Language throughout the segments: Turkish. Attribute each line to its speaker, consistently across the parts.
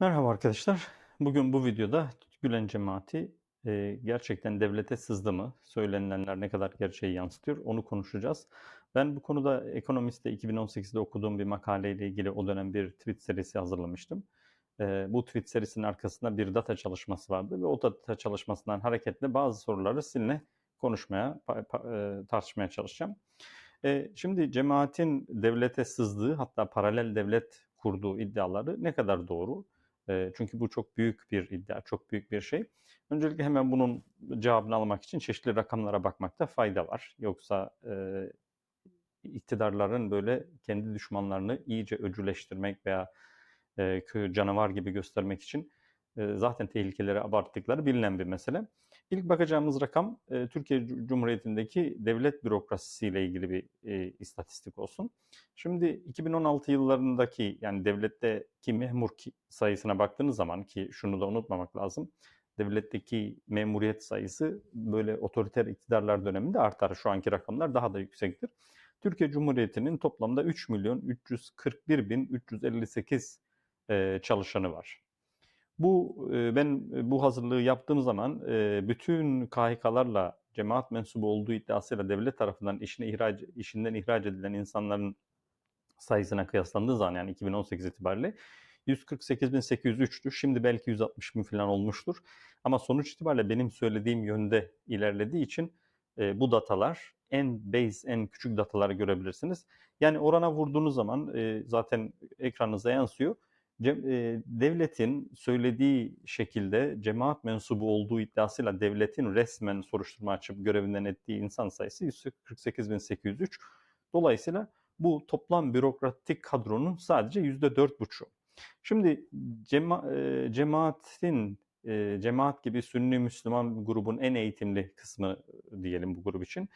Speaker 1: Merhaba arkadaşlar. Bugün bu videoda Gülen cemaati e, gerçekten devlete sızdı mı? Söylenilenler ne kadar gerçeği yansıtıyor? Onu konuşacağız. Ben bu konuda Ekonomist'te 2018'de okuduğum bir makaleyle ilgili o dönem bir tweet serisi hazırlamıştım. E, bu tweet serisinin arkasında bir data çalışması vardı ve o data çalışmasından hareketle bazı soruları sizinle konuşmaya, e, tartışmaya çalışacağım. Şimdi cemaatin devlete sızdığı hatta paralel devlet kurduğu iddiaları ne kadar doğru? Çünkü bu çok büyük bir iddia, çok büyük bir şey. Öncelikle hemen bunun cevabını almak için çeşitli rakamlara bakmakta fayda var. Yoksa e, iktidarların böyle kendi düşmanlarını iyice öcüleştirmek veya e, canavar gibi göstermek için e, zaten tehlikeleri abarttıkları bilinen bir mesele. İlk bakacağımız rakam e, Türkiye Cumhuriyeti'ndeki devlet bürokrasisiyle ilgili bir e, istatistik olsun. Şimdi 2016 yıllarındaki yani devletteki memur sayısına baktığınız zaman ki şunu da unutmamak lazım. Devletteki memuriyet sayısı böyle otoriter iktidarlar döneminde artar. Şu anki rakamlar daha da yüksektir. Türkiye Cumhuriyeti'nin toplamda 3 milyon 341 bin 358 e, çalışanı var. Bu ben bu hazırlığı yaptığım zaman bütün KHK'larla cemaat mensubu olduğu iddiasıyla devlet tarafından işine ihraç, işinden ihraç edilen insanların sayısına kıyaslandığı zaman yani 2018 itibariyle 148.803'tü. Şimdi belki 160 bin falan olmuştur. Ama sonuç itibariyle benim söylediğim yönde ilerlediği için e, bu datalar en base, en küçük dataları görebilirsiniz. Yani orana vurduğunuz zaman e, zaten ekranınıza yansıyor devletin söylediği şekilde cemaat mensubu olduğu iddiasıyla devletin resmen soruşturma açıp görevinden ettiği insan sayısı 148.803. Dolayısıyla bu toplam bürokratik kadronun sadece %4,5'u. Şimdi cema, cemaatin cemaat gibi Sünni Müslüman grubun en eğitimli kısmı diyelim bu grup için.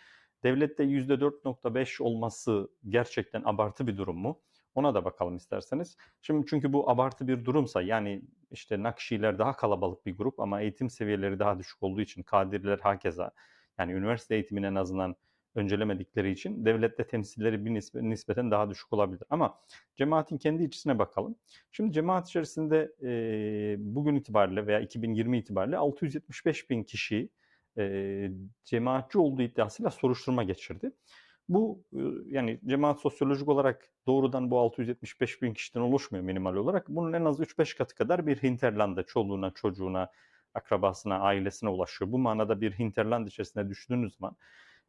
Speaker 1: Devlette %4.5 olması gerçekten abartı bir durum mu? Ona da bakalım isterseniz. Şimdi çünkü bu abartı bir durumsa yani işte Nakşiler daha kalabalık bir grup ama eğitim seviyeleri daha düşük olduğu için Kadirler hakeza yani üniversite eğitimini en azından öncelemedikleri için devlette temsilleri bir nispeten daha düşük olabilir. Ama cemaatin kendi içine bakalım. Şimdi cemaat içerisinde e, bugün itibariyle veya 2020 itibariyle 675 bin kişi e, cemaatçi olduğu iddiasıyla soruşturma geçirdi. Bu yani cemaat sosyolojik olarak doğrudan bu 675 bin kişiden oluşmuyor minimal olarak. Bunun en az 3-5 katı kadar bir hinterlanda çoluğuna, çocuğuna, akrabasına, ailesine ulaşıyor. Bu manada bir hinterland içerisinde düşündüğünüz zaman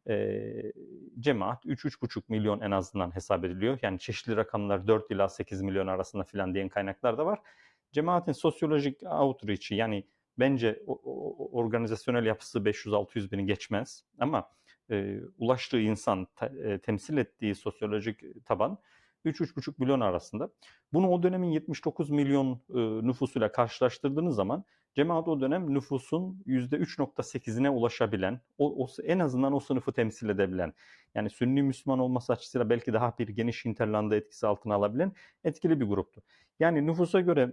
Speaker 1: e, cemaat 3-3,5 milyon en azından hesap ediliyor. Yani çeşitli rakamlar 4 ila 8 milyon arasında filan diyen kaynaklar da var. Cemaatin sosyolojik outreach'i yani bence o, o, organizasyonel yapısı 500-600 bini geçmez ama e, ulaştığı insan, te, temsil ettiği sosyolojik taban 3-3,5 milyon arasında. Bunu o dönemin 79 milyon e, nüfusuyla karşılaştırdığınız zaman cemaat o dönem nüfusun %3.8'ine ulaşabilen, o, o, en azından o sınıfı temsil edebilen, yani Sünni Müslüman olması açısıyla belki daha bir geniş hinterlanda etkisi altına alabilen etkili bir gruptu. Yani nüfusa göre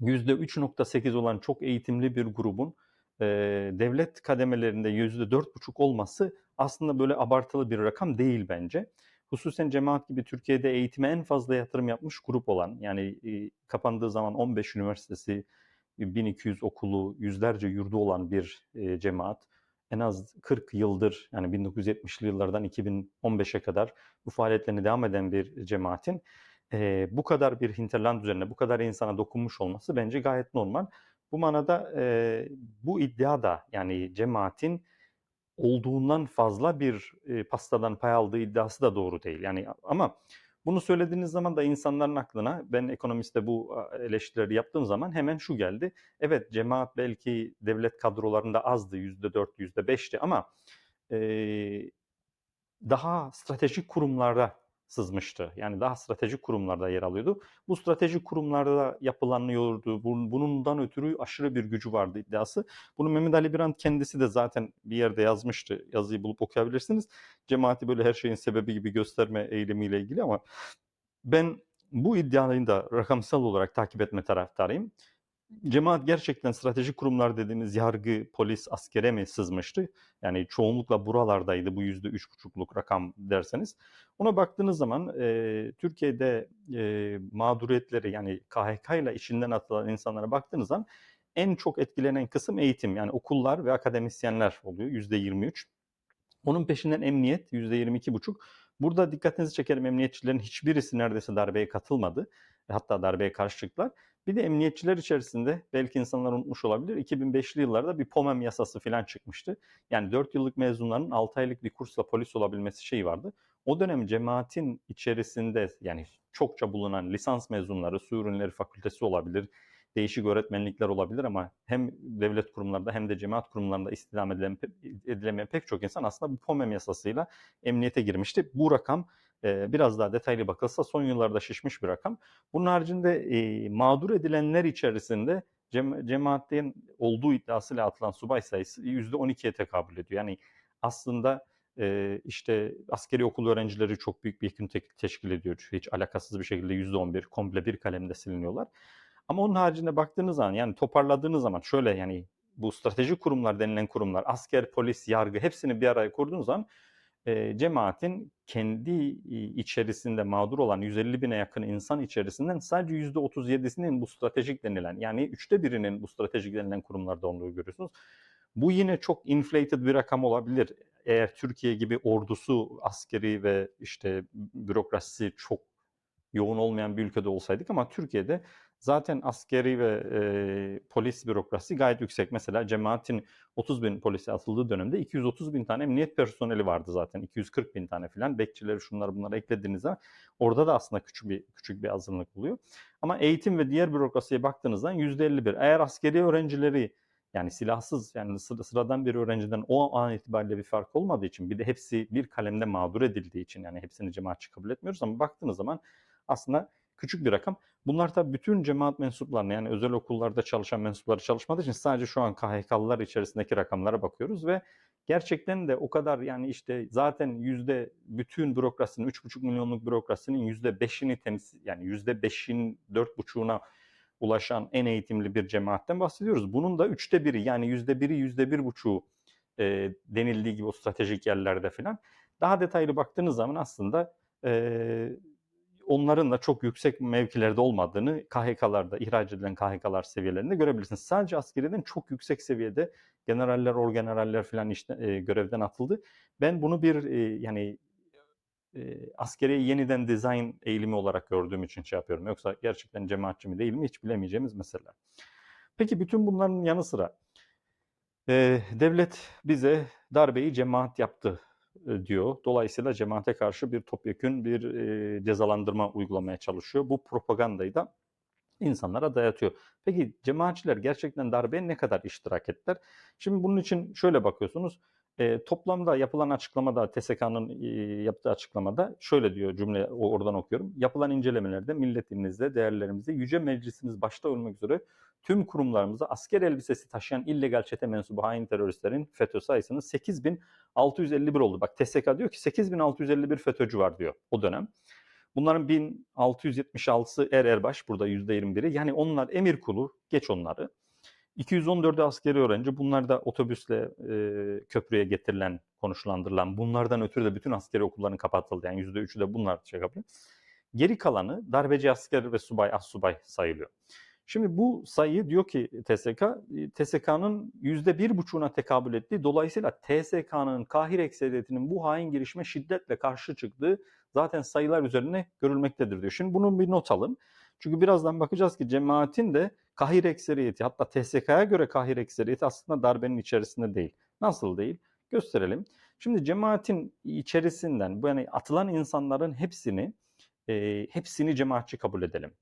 Speaker 1: %3.8 olan çok eğitimli bir grubun e, devlet kademelerinde %4,5 olması aslında böyle abartılı bir rakam değil bence. Hususen cemaat gibi Türkiye'de eğitime en fazla yatırım yapmış grup olan yani e, kapandığı zaman 15 üniversitesi, 1200 okulu, yüzlerce yurdu olan bir e, cemaat en az 40 yıldır yani 1970'li yıllardan 2015'e kadar bu faaliyetlerine devam eden bir cemaatin e, bu kadar bir hinterland üzerine bu kadar insana dokunmuş olması bence gayet normal. Bu manada e, bu iddia da yani cemaatin olduğundan fazla bir e, pastadan pay aldığı iddiası da doğru değil. Yani ama bunu söylediğiniz zaman da insanların aklına ben ekonomiste bu eleştirileri yaptığım zaman hemen şu geldi. Evet cemaat belki devlet kadrolarında azdı %4, %5'ti ama e, daha stratejik kurumlarda sızmıştı. Yani daha stratejik kurumlarda yer alıyordu. Bu stratejik kurumlarda yapılanıyordu. Bundan ötürü aşırı bir gücü vardı iddiası. Bunu Mehmet Ali Birant kendisi de zaten bir yerde yazmıştı. Yazıyı bulup okuyabilirsiniz. Cemaati böyle her şeyin sebebi gibi gösterme eylemiyle ilgili ama ben bu iddiayı da rakamsal olarak takip etme taraftarıyım. Cemaat gerçekten stratejik kurumlar dediğimiz yargı, polis, askere mi sızmıştı? Yani çoğunlukla buralardaydı bu yüzde üç buçukluk rakam derseniz. Ona baktığınız zaman e, Türkiye'de e, mağduriyetleri yani KHK ile işinden atılan insanlara baktığınız zaman en çok etkilenen kısım eğitim. Yani okullar ve akademisyenler oluyor yüzde 23. Onun peşinden emniyet yüzde 22 buçuk. Burada dikkatinizi çekerim emniyetçilerin hiçbirisi neredeyse darbeye katılmadı. Hatta darbeye karşı çıktılar. Bir de emniyetçiler içerisinde belki insanlar unutmuş olabilir 2005'li yıllarda bir POMEM yasası falan çıkmıştı. Yani 4 yıllık mezunların 6 aylık bir kursla polis olabilmesi şeyi vardı. O dönem cemaatin içerisinde yani çokça bulunan lisans mezunları, su ürünleri fakültesi olabilir, değişik öğretmenlikler olabilir ama hem devlet kurumlarında hem de cemaat kurumlarında istihdam edilen, edilemeyen pek çok insan aslında bu POMEM yasasıyla emniyete girmişti. Bu rakam biraz daha detaylı bakılsa son yıllarda şişmiş bir rakam. Bunun haricinde mağdur edilenler içerisinde cema cemaatin olduğu iddiasıyla atılan subay sayısı %12'ye tekabül ediyor. Yani aslında işte askeri okul öğrencileri çok büyük bir yükünü teşkil ediyor. Hiç alakasız bir şekilde %11 komple bir kalemde siliniyorlar. Ama onun haricinde baktığınız zaman yani toparladığınız zaman şöyle yani bu strateji kurumlar denilen kurumlar, asker, polis, yargı hepsini bir araya kurduğunuz zaman cemaatin kendi içerisinde mağdur olan 150 bine yakın insan içerisinden sadece %37'sinin bu stratejik denilen yani üçte birinin bu stratejik denilen kurumlarda olduğunu görüyorsunuz. Bu yine çok inflated bir rakam olabilir. Eğer Türkiye gibi ordusu, askeri ve işte bürokrasisi çok yoğun olmayan bir ülkede olsaydık ama Türkiye'de zaten askeri ve e, polis bürokrasi gayet yüksek. Mesela cemaatin 30 bin polisi atıldığı dönemde 230 bin tane emniyet personeli vardı zaten. 240 bin tane filan. Bekçileri şunları bunları eklediğinizde orada da aslında küçük bir küçük bir azınlık oluyor. Ama eğitim ve diğer bürokrasiye baktığınızda %51. Eğer askeri öğrencileri yani silahsız yani sıradan bir öğrenciden o an itibariyle bir fark olmadığı için bir de hepsi bir kalemde mağdur edildiği için yani hepsini cemaatçi kabul etmiyoruz ama baktığınız zaman aslında küçük bir rakam. Bunlar tabii bütün cemaat mensuplarına yani özel okullarda çalışan mensupları çalışmadığı için sadece şu an KHK'lılar içerisindeki rakamlara bakıyoruz ve gerçekten de o kadar yani işte zaten yüzde bütün bürokrasinin 3,5 milyonluk bürokrasinin yüzde beşini temsil yani yüzde beşin dört buçuğuna ulaşan en eğitimli bir cemaatten bahsediyoruz. Bunun da üçte biri yani yüzde biri yüzde bir buçuğu e, denildiği gibi o stratejik yerlerde falan. Daha detaylı baktığınız zaman aslında e, onların da çok yüksek mevkilerde olmadığını KHK'larda, ihraç edilen KHK'lar seviyelerinde görebilirsiniz. Sadece askeriden çok yüksek seviyede generaller, orgeneraller falan işte e, görevden atıldı. Ben bunu bir e, yani e, askeri yeniden dizayn eğilimi olarak gördüğüm için şey yapıyorum. Yoksa gerçekten cemaatçi mi değil mi hiç bilemeyeceğimiz meseleler. Peki bütün bunların yanı sıra e, devlet bize darbeyi cemaat yaptı diyor. Dolayısıyla cemaate karşı bir topyekün bir e, cezalandırma uygulamaya çalışıyor. Bu propagandayı da insanlara dayatıyor. Peki cemaatçiler gerçekten darbeye ne kadar iştirak ettiler? Şimdi bunun için şöyle bakıyorsunuz. E, toplamda yapılan açıklamada TSK'nın e, yaptığı açıklamada şöyle diyor cümle oradan okuyorum. Yapılan incelemelerde milletimizde, değerlerimizde yüce meclisimiz başta olmak üzere tüm kurumlarımızda asker elbisesi taşıyan illegal çete mensubu hain teröristlerin FETÖ sayısının 8651 oldu. Bak TSK diyor ki 8651 FETÖ'cü var diyor o dönem. Bunların 1676'sı er erbaş burada %21'i. Yani onlar emir kulu geç onları. 214'ü askeri öğrenci. Bunlar da otobüsle e, köprüye getirilen, konuşlandırılan. Bunlardan ötürü de bütün askeri okulların kapatıldı. Yani %3'ü de bunlar şey yapıyor. Geri kalanı darbeci asker ve subay, as subay sayılıyor. Şimdi bu sayı diyor ki TSK, TSK'nın yüzde bir buçuğuna tekabül ettiği, dolayısıyla TSK'nın Kahire ekseriyetinin bu hain girişime şiddetle karşı çıktığı zaten sayılar üzerine görülmektedir diyor. Şimdi bunun bir not alın. Çünkü birazdan bakacağız ki cemaatin de Kahir ekseriyeti hatta TSK'ya göre Kahir ekseriyeti aslında darbenin içerisinde değil. Nasıl değil? Gösterelim. Şimdi cemaatin içerisinden bu yani atılan insanların hepsini e, hepsini cemaatçi kabul edelim.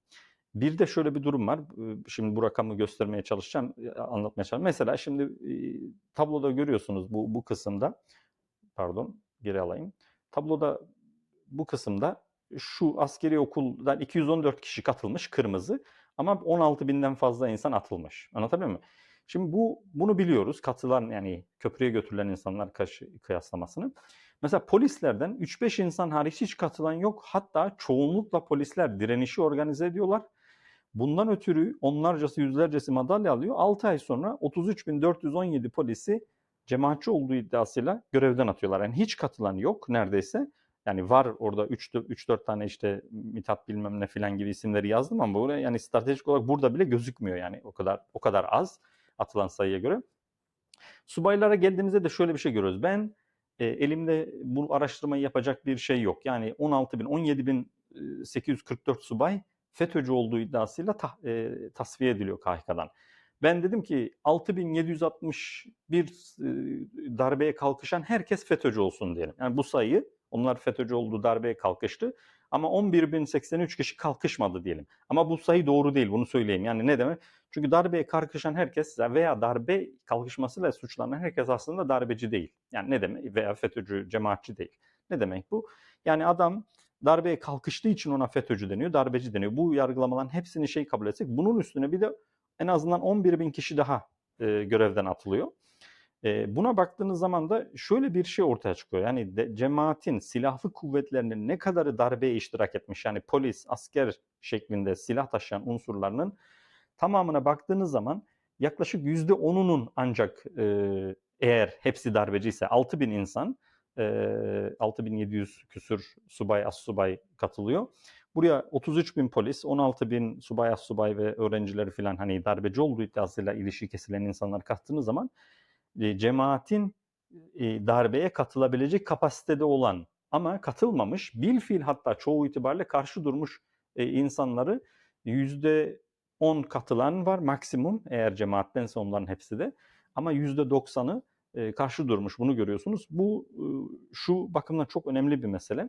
Speaker 1: Bir de şöyle bir durum var. Şimdi bu rakamı göstermeye çalışacağım, anlatmaya çalışacağım. Mesela şimdi e, tabloda görüyorsunuz bu bu kısımda pardon geri alayım. Tabloda bu kısımda şu askeri okuldan 214 kişi katılmış kırmızı ama 16 binden fazla insan atılmış. Anlatabiliyor muyum? Şimdi bu bunu biliyoruz. Katılan yani köprüye götürülen insanlar kıyaslamasını. Mesela polislerden 3-5 insan hariç hiç katılan yok. Hatta çoğunlukla polisler direnişi organize ediyorlar. Bundan ötürü onlarcası yüzlercesi madalya alıyor. 6 ay sonra 33.417 polisi cemaatçi olduğu iddiasıyla görevden atıyorlar. Yani hiç katılan yok neredeyse. Yani var orada 3-4 tane işte Mithat bilmem ne filan gibi isimleri yazdım ama buraya yani stratejik olarak burada bile gözükmüyor yani o kadar o kadar az atılan sayıya göre. Subaylara geldiğimizde de şöyle bir şey görüyoruz. Ben e, elimde bu araştırmayı yapacak bir şey yok. Yani 16 bin, 17 bin 844 subay FETÖ'cü olduğu iddiasıyla ta, e, tasfiye ediliyor KHK'dan. Ben dedim ki 6761 e, darbeye kalkışan herkes FETÖ'cü olsun diyelim. Yani bu sayı onlar FETÖ'cü olduğu darbeye kalkıştı. Ama 11.083 kişi kalkışmadı diyelim. Ama bu sayı doğru değil bunu söyleyeyim. Yani ne demek? Çünkü darbeye kalkışan herkes veya darbe kalkışmasıyla suçlanan herkes aslında darbeci değil. Yani ne demek? Veya FETÖ'cü, cemaatçi değil. Ne demek bu? Yani adam darbeye kalkıştığı için ona FETÖ'cü deniyor, darbeci deniyor. Bu yargılamaların hepsini şey kabul etsek bunun üstüne bir de en azından 11 bin kişi daha e, görevden atılıyor. E, buna baktığınız zaman da şöyle bir şey ortaya çıkıyor. Yani de, cemaatin silahlı kuvvetlerinin ne kadarı darbeye iştirak etmiş yani polis, asker şeklinde silah taşıyan unsurlarının tamamına baktığınız zaman yaklaşık %10'unun ancak e, eğer hepsi darbeci ise 6 bin insan 6700 küsür subay, as subay katılıyor. Buraya 33 bin polis, 16 bin subay, as subay ve öğrencileri filan hani darbeci olduğu iddiasıyla ilişki kesilen insanlar kattığınız zaman e, cemaatin darbeye katılabilecek kapasitede olan ama katılmamış, bilfil hatta çoğu itibariyle karşı durmuş insanları yüzde 10 katılan var maksimum eğer cemaattense onların hepsi de ama yüzde 90'ı karşı durmuş bunu görüyorsunuz. Bu şu bakımdan çok önemli bir mesele.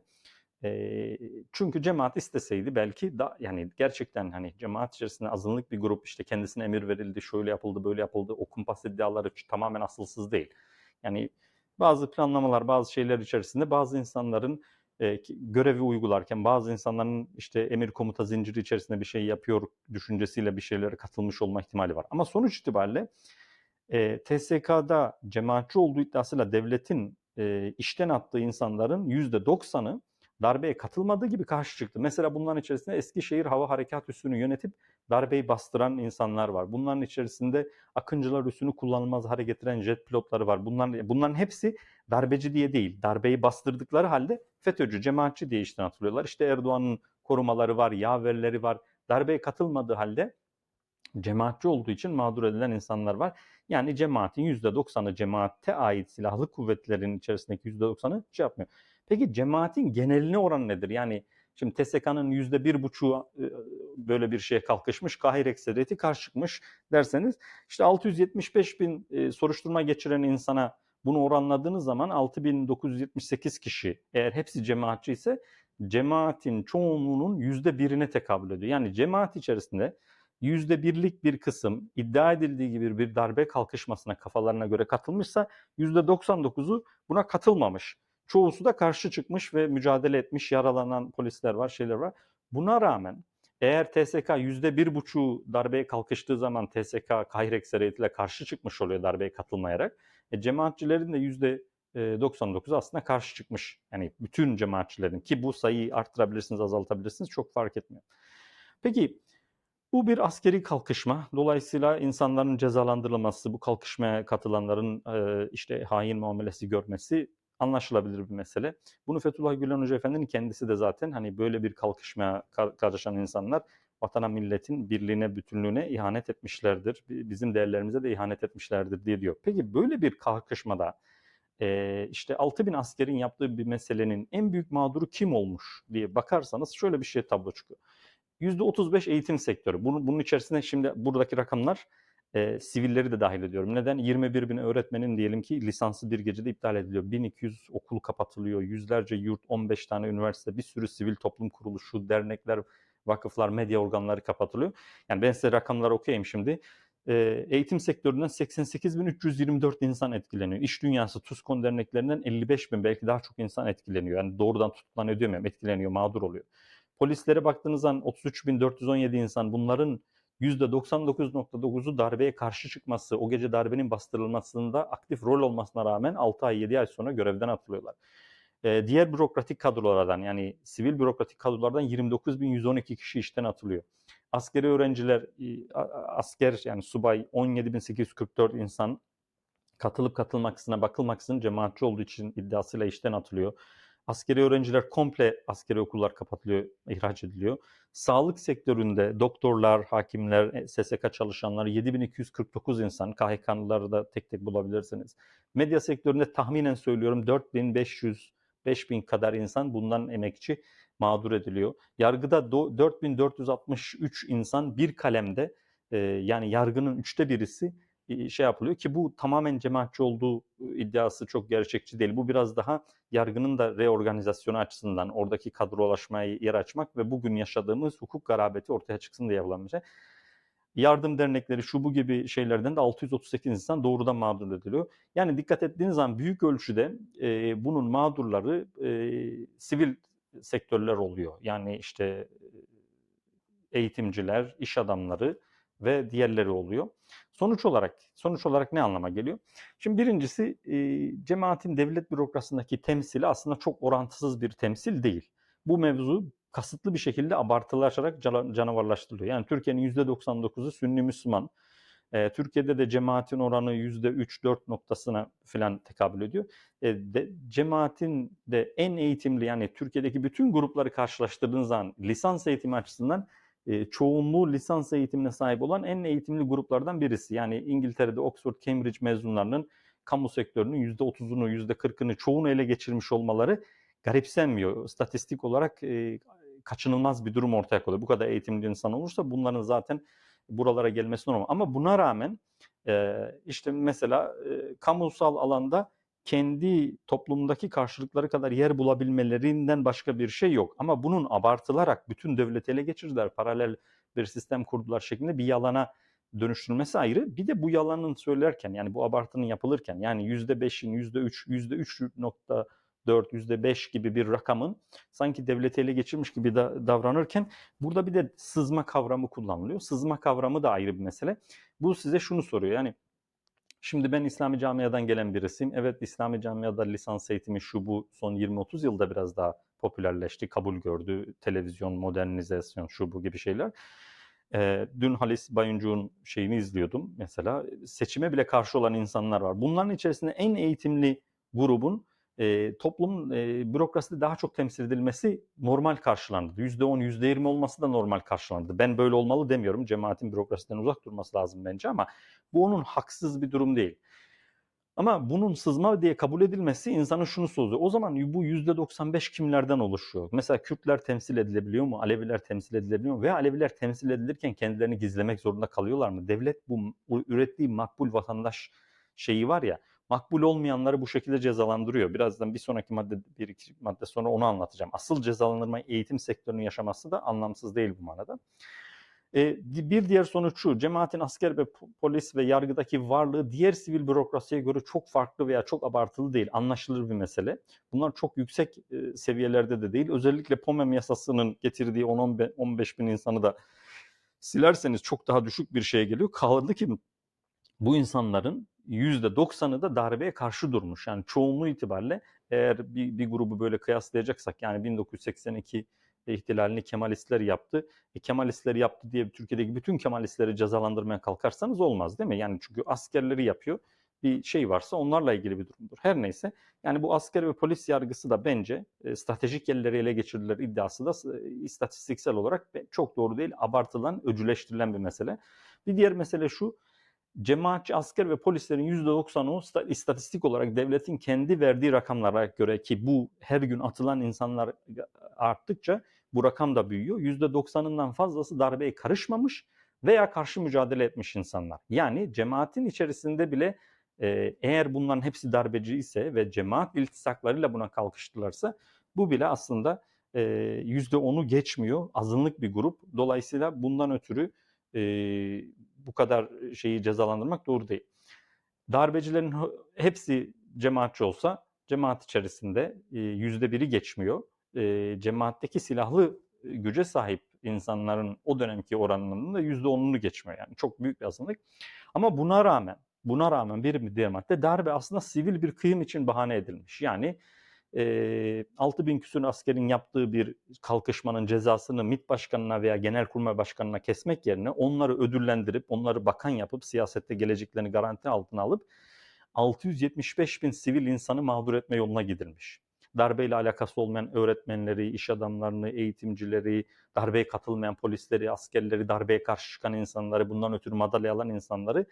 Speaker 1: Çünkü cemaat isteseydi belki da yani gerçekten hani cemaat içerisinde azınlık bir grup işte kendisine emir verildi, şöyle yapıldı, böyle yapıldı. O kumpas iddiaları tamamen asılsız değil. Yani bazı planlamalar, bazı şeyler içerisinde bazı insanların e, görevi uygularken bazı insanların işte emir komuta zinciri içerisinde bir şey yapıyor düşüncesiyle bir şeylere katılmış olma ihtimali var. Ama sonuç itibariyle e, TSK'da cemaatçi olduğu iddiasıyla devletin e, işten attığı insanların %90'ı darbeye katılmadığı gibi karşı çıktı. Mesela bunların içerisinde Eskişehir Hava Harekat Üssü'nü yönetip darbeyi bastıran insanlar var. Bunların içerisinde Akıncılar Üssü'nü kullanılmaz hale getiren jet pilotları var. Bunların, bunların hepsi darbeci diye değil, darbeyi bastırdıkları halde FETÖ'cü, cemaatçi diye işten atılıyorlar. İşte Erdoğan'ın korumaları var, yaverleri var. Darbeye katılmadığı halde cemaatçi olduğu için mağdur edilen insanlar var. Yani cemaatin %90'ı cemaate ait silahlı kuvvetlerin içerisindeki %90'ı şey yapmıyor. Peki cemaatin geneline oran nedir? Yani şimdi TSK'nın %1,5'u böyle bir şeye kalkışmış, Kahir ekseriyeti karşı çıkmış derseniz işte 675 bin soruşturma geçiren insana bunu oranladığınız zaman 6978 kişi eğer hepsi cemaatçi ise cemaatin çoğunluğunun %1'ine tekabül ediyor. Yani cemaat içerisinde yüzde birlik bir kısım iddia edildiği gibi bir darbe kalkışmasına kafalarına göre katılmışsa yüzde 99'u buna katılmamış. Çoğusu da karşı çıkmış ve mücadele etmiş, yaralanan polisler var, şeyler var. Buna rağmen eğer TSK yüzde bir buçuğu darbeye kalkıştığı zaman TSK Kahire ekseriyetiyle karşı çıkmış oluyor darbeye katılmayarak. E, cemaatçilerin de yüzde 99 aslında karşı çıkmış. Yani bütün cemaatçilerin ki bu sayıyı arttırabilirsiniz, azaltabilirsiniz çok fark etmiyor. Peki bu bir askeri kalkışma. Dolayısıyla insanların cezalandırılması, bu kalkışmaya katılanların e, işte hain muamelesi görmesi anlaşılabilir bir mesele. Bunu Fethullah Gülen Hoca Efendi'nin kendisi de zaten hani böyle bir kalkışmaya karışan insanlar vatana milletin birliğine, bütünlüğüne ihanet etmişlerdir. Bizim değerlerimize de ihanet etmişlerdir diye diyor. Peki böyle bir kalkışmada e, işte 6 bin askerin yaptığı bir meselenin en büyük mağduru kim olmuş diye bakarsanız şöyle bir şey tablo çıkıyor. %35 eğitim sektörü. Bunun, bunun içerisinde şimdi buradaki rakamlar e, sivilleri de dahil ediyorum. Neden? 21 bin öğretmenin diyelim ki lisansı bir gecede iptal ediliyor. 1200 okul kapatılıyor. Yüzlerce yurt, 15 tane üniversite, bir sürü sivil toplum kuruluşu, dernekler, vakıflar, medya organları kapatılıyor. Yani ben size rakamları okuyayım şimdi. E, eğitim sektöründen 88.324 insan etkileniyor. İş dünyası, TUSKON derneklerinden 55 bin belki daha çok insan etkileniyor. Yani doğrudan tutuklanıyor diyemem, etkileniyor, mağdur oluyor. Polislere baktığınız zaman 33.417 insan bunların %99.9'u darbeye karşı çıkması, o gece darbenin bastırılmasında aktif rol olmasına rağmen 6 ay 7 ay sonra görevden atılıyorlar. Ee, diğer bürokratik kadrolardan yani sivil bürokratik kadrolardan 29.112 kişi işten atılıyor. Askeri öğrenciler, e, asker yani subay 17.844 insan katılıp katılmaksızına bakılmaksızın cemaatçi olduğu için iddiasıyla işten atılıyor. Askeri öğrenciler komple askeri okullar kapatılıyor, ihraç ediliyor. Sağlık sektöründe doktorlar, hakimler, e, SSK çalışanları 7249 insan, KHK'lıları da tek tek bulabilirsiniz. Medya sektöründe tahminen söylüyorum 4500 5000 kadar insan bundan emekçi mağdur ediliyor. Yargıda do- 4463 insan bir kalemde e, yani yargının üçte birisi şey yapılıyor ki bu tamamen cemaatçi olduğu iddiası çok gerçekçi değil. Bu biraz daha yargının da reorganizasyonu açısından oradaki kadrolaşmaya yer açmak ve bugün yaşadığımız hukuk garabeti ortaya çıksın diye yapılan bir şey. Yardım dernekleri şu bu gibi şeylerden de 638 insan doğrudan mağdur ediliyor. Yani dikkat ettiğiniz zaman büyük ölçüde e, bunun mağdurları e, sivil sektörler oluyor. Yani işte eğitimciler, iş adamları ve diğerleri oluyor. Sonuç olarak sonuç olarak ne anlama geliyor? Şimdi birincisi e, cemaatin devlet bürokrasisindeki temsili aslında çok orantısız bir temsil değil. Bu mevzu kasıtlı bir şekilde abartılaşarak cana- canavarlaştırılıyor. Yani Türkiye'nin %99'u Sünni Müslüman. E, Türkiye'de de cemaatin oranı %3-4 noktasına falan tekabül ediyor. E, de, cemaatin de en eğitimli yani Türkiye'deki bütün grupları karşılaştırdığınız zaman lisans eğitimi açısından e, çoğunluğu lisans eğitimine sahip olan en eğitimli gruplardan birisi. Yani İngiltere'de Oxford, Cambridge mezunlarının kamu sektörünün %30'unu, %40'ını çoğunu ele geçirmiş olmaları garipsenmiyor. Statistik olarak e, kaçınılmaz bir durum ortaya koyuyor. Bu kadar eğitimli insan olursa bunların zaten buralara gelmesi normal. Ama buna rağmen e, işte mesela e, kamusal alanda kendi toplumdaki karşılıkları kadar yer bulabilmelerinden başka bir şey yok. Ama bunun abartılarak bütün devleti ele geçirdiler, paralel bir sistem kurdular şeklinde bir yalana dönüştürülmesi ayrı. Bir de bu yalanın söylerken yani bu abartının yapılırken yani %5'in %3, %3.4, %5 gibi bir rakamın sanki devleti ele geçirmiş gibi da, davranırken burada bir de sızma kavramı kullanılıyor. Sızma kavramı da ayrı bir mesele. Bu size şunu soruyor yani Şimdi ben İslami camiadan gelen birisiyim. Evet İslami camiada lisans eğitimi şu bu son 20-30 yılda biraz daha popülerleşti, kabul gördü. Televizyon, modernizasyon şu bu gibi şeyler. Ee, dün Halis Bayuncu'nun şeyini izliyordum mesela. Seçime bile karşı olan insanlar var. Bunların içerisinde en eğitimli grubun e, toplumun e, bürokraside daha çok temsil edilmesi normal karşılandı. %10, %20 olması da normal karşılandı. Ben böyle olmalı demiyorum. Cemaatin bürokrasiden uzak durması lazım bence ama bu onun haksız bir durum değil. Ama bunun sızma diye kabul edilmesi insanı şunu soruyor. O zaman bu %95 kimlerden oluşuyor? Mesela Kürtler temsil edilebiliyor mu? Aleviler temsil edilebiliyor mu? Ve Aleviler temsil edilirken kendilerini gizlemek zorunda kalıyorlar mı? Devlet bu ürettiği makbul vatandaş şeyi var ya makbul olmayanları bu şekilde cezalandırıyor. Birazdan bir sonraki madde, bir iki madde sonra onu anlatacağım. Asıl cezalandırma eğitim sektörünün yaşaması da anlamsız değil bu manada. E, bir diğer sonuç şu, cemaatin asker ve polis ve yargıdaki varlığı diğer sivil bürokrasiye göre çok farklı veya çok abartılı değil, anlaşılır bir mesele. Bunlar çok yüksek e, seviyelerde de değil. Özellikle POMEM yasasının getirdiği 10-15 bin insanı da silerseniz çok daha düşük bir şeye geliyor. Kaldı ki bu insanların %90'ı da darbeye karşı durmuş. Yani çoğunluğu itibariyle eğer bir, bir grubu böyle kıyaslayacaksak yani 1982 ihtilalini Kemalistler yaptı. E, Kemalistler yaptı diye Türkiye'deki bütün Kemalistleri cezalandırmaya kalkarsanız olmaz değil mi? Yani çünkü askerleri yapıyor. Bir şey varsa onlarla ilgili bir durumdur. Her neyse yani bu asker ve polis yargısı da bence e, stratejik yerleri ele geçirdiler iddiası da e, istatistiksel olarak çok doğru değil, abartılan, öcüleştirilen bir mesele. Bir diğer mesele şu, cemaatçi asker ve polislerin %90'ı istatistik olarak devletin kendi verdiği rakamlara göre ki bu her gün atılan insanlar arttıkça bu rakam da büyüyor. %90'ından fazlası darbeye karışmamış veya karşı mücadele etmiş insanlar. Yani cemaatin içerisinde bile e, eğer bunların hepsi darbeci ise ve cemaat iltisaklarıyla buna kalkıştılarsa bu bile aslında e, %10'u geçmiyor. Azınlık bir grup. Dolayısıyla bundan ötürü e, bu kadar şeyi cezalandırmak doğru değil. Darbecilerin hepsi cemaatçi olsa cemaat içerisinde yüzde biri geçmiyor. Cemaatteki silahlı güce sahip insanların o dönemki oranının da yüzde onunu geçmiyor yani çok büyük bir azınlık. Ama buna rağmen buna rağmen bir diğer madde darbe aslında sivil bir kıyım için bahane edilmiş. Yani e, 6000 küsur askerin yaptığı bir kalkışmanın cezasını MİT başkanına veya Genelkurmay başkanına kesmek yerine onları ödüllendirip onları bakan yapıp siyasette geleceklerini garanti altına alıp 675 bin sivil insanı mağdur etme yoluna gidilmiş. Darbeyle alakası olmayan öğretmenleri, iş adamlarını, eğitimcileri, darbeye katılmayan polisleri, askerleri, darbeye karşı çıkan insanları, bundan ötürü madalya alan insanları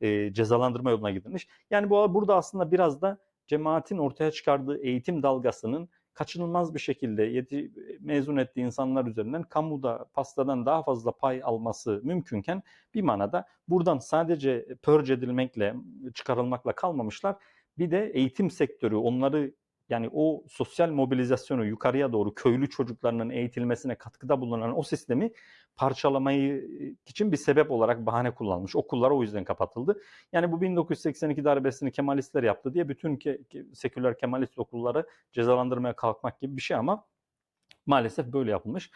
Speaker 1: e, cezalandırma yoluna gidilmiş. Yani bu burada aslında biraz da cemaatin ortaya çıkardığı eğitim dalgasının kaçınılmaz bir şekilde yeti, mezun ettiği insanlar üzerinden kamuda pastadan daha fazla pay alması mümkünken bir manada buradan sadece purge edilmekle, çıkarılmakla kalmamışlar. Bir de eğitim sektörü onları yani o sosyal mobilizasyonu yukarıya doğru köylü çocuklarının eğitilmesine katkıda bulunan o sistemi parçalamayı için bir sebep olarak bahane kullanmış. Okullar o yüzden kapatıldı. Yani bu 1982 darbesini Kemalistler yaptı diye bütün ke, seküler Kemalist okulları cezalandırmaya kalkmak gibi bir şey ama maalesef böyle yapılmış.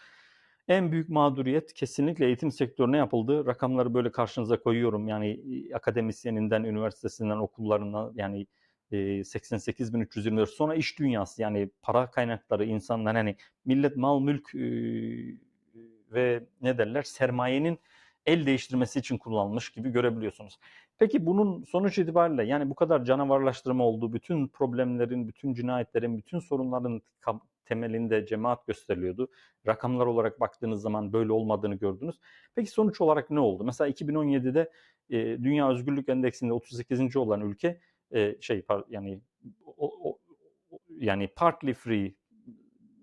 Speaker 1: En büyük mağduriyet kesinlikle eğitim sektörüne yapıldı. Rakamları böyle karşınıza koyuyorum. Yani akademisyeninden, üniversitesinden, okullarından yani 88.324 sonra iş dünyası yani para kaynakları insanlar hani millet mal mülk ve ne derler sermayenin el değiştirmesi için kullanılmış gibi görebiliyorsunuz. Peki bunun sonuç itibariyle yani bu kadar canavarlaştırma olduğu, bütün problemlerin, bütün cinayetlerin, bütün sorunların temelinde cemaat gösteriliyordu. Rakamlar olarak baktığınız zaman böyle olmadığını gördünüz. Peki sonuç olarak ne oldu? Mesela 2017'de e, Dünya Özgürlük Endeksinde 38. olan ülke şey yani o, o, yani partly free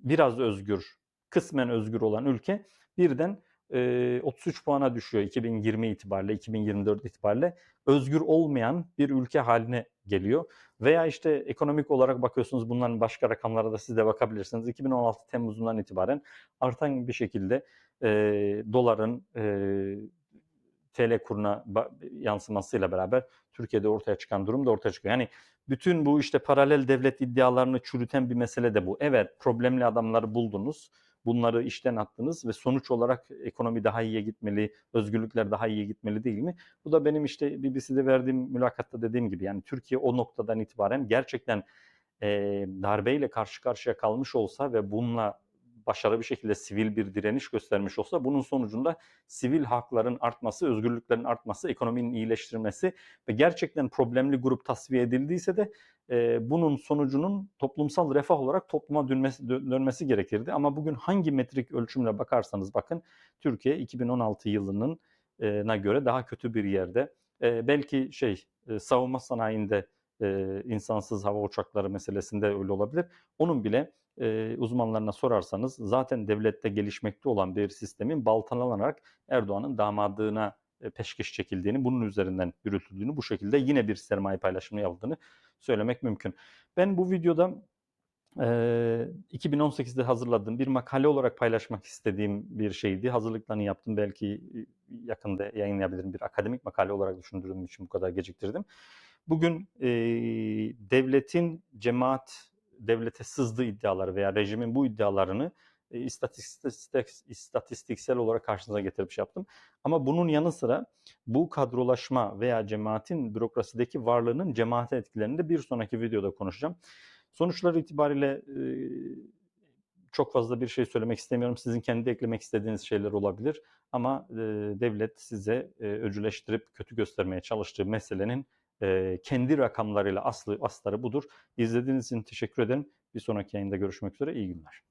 Speaker 1: biraz özgür, kısmen özgür olan ülke birden e, 33 puana düşüyor 2020 itibariyle, 2024 itibariyle özgür olmayan bir ülke haline geliyor. Veya işte ekonomik olarak bakıyorsunuz bunların başka rakamlara da siz de bakabilirsiniz. 2016 Temmuz'undan itibaren artan bir şekilde e, doların e, TL kuruna yansımasıyla beraber Türkiye'de ortaya çıkan durum da ortaya çıkıyor. Yani bütün bu işte paralel devlet iddialarını çürüten bir mesele de bu. Evet problemli adamları buldunuz. Bunları işten attınız ve sonuç olarak ekonomi daha iyiye gitmeli, özgürlükler daha iyiye gitmeli değil mi? Bu da benim işte BBC'de verdiğim mülakatta dediğim gibi yani Türkiye o noktadan itibaren gerçekten e, darbeyle karşı karşıya kalmış olsa ve bununla başarılı bir şekilde sivil bir direniş göstermiş olsa bunun sonucunda sivil hakların artması, özgürlüklerin artması, ekonominin iyileştirilmesi ve gerçekten problemli grup tasfiye edildiyse de e, bunun sonucunun toplumsal refah olarak topluma dönmesi, dönmesi gerekirdi. Ama bugün hangi metrik ölçümle bakarsanız bakın Türkiye 2016 yılının na göre daha kötü bir yerde. E, belki şey e, savunma sanayinde e, insansız hava uçakları meselesinde öyle olabilir. Onun bile e, uzmanlarına sorarsanız zaten devlette gelişmekte olan bir sistemin baltalanarak Erdoğan'ın damadına peşkeş çekildiğini, bunun üzerinden yürütüldüğünü, bu şekilde yine bir sermaye paylaşımı yapıldığını söylemek mümkün. Ben bu videoda e, 2018'de hazırladığım bir makale olarak paylaşmak istediğim bir şeydi. Hazırlıklarını yaptım. Belki yakında yayınlayabilirim. Bir akademik makale olarak düşündüğüm için bu kadar geciktirdim. Bugün e, devletin cemaat devlete sızdığı iddiaları veya rejimin bu iddialarını e, istatistik, istatistiksel olarak karşınıza getirip şey yaptım. Ama bunun yanı sıra bu kadrolaşma veya cemaatin bürokrasideki varlığının cemaate etkilerini de bir sonraki videoda konuşacağım. Sonuçlar itibariyle e, çok fazla bir şey söylemek istemiyorum. Sizin kendi eklemek istediğiniz şeyler olabilir. Ama e, devlet size öcüleştirip kötü göstermeye çalıştığı meselenin e, kendi rakamlarıyla aslı astarı budur. İzlediğiniz için teşekkür ederim. Bir sonraki yayında görüşmek üzere. İyi günler.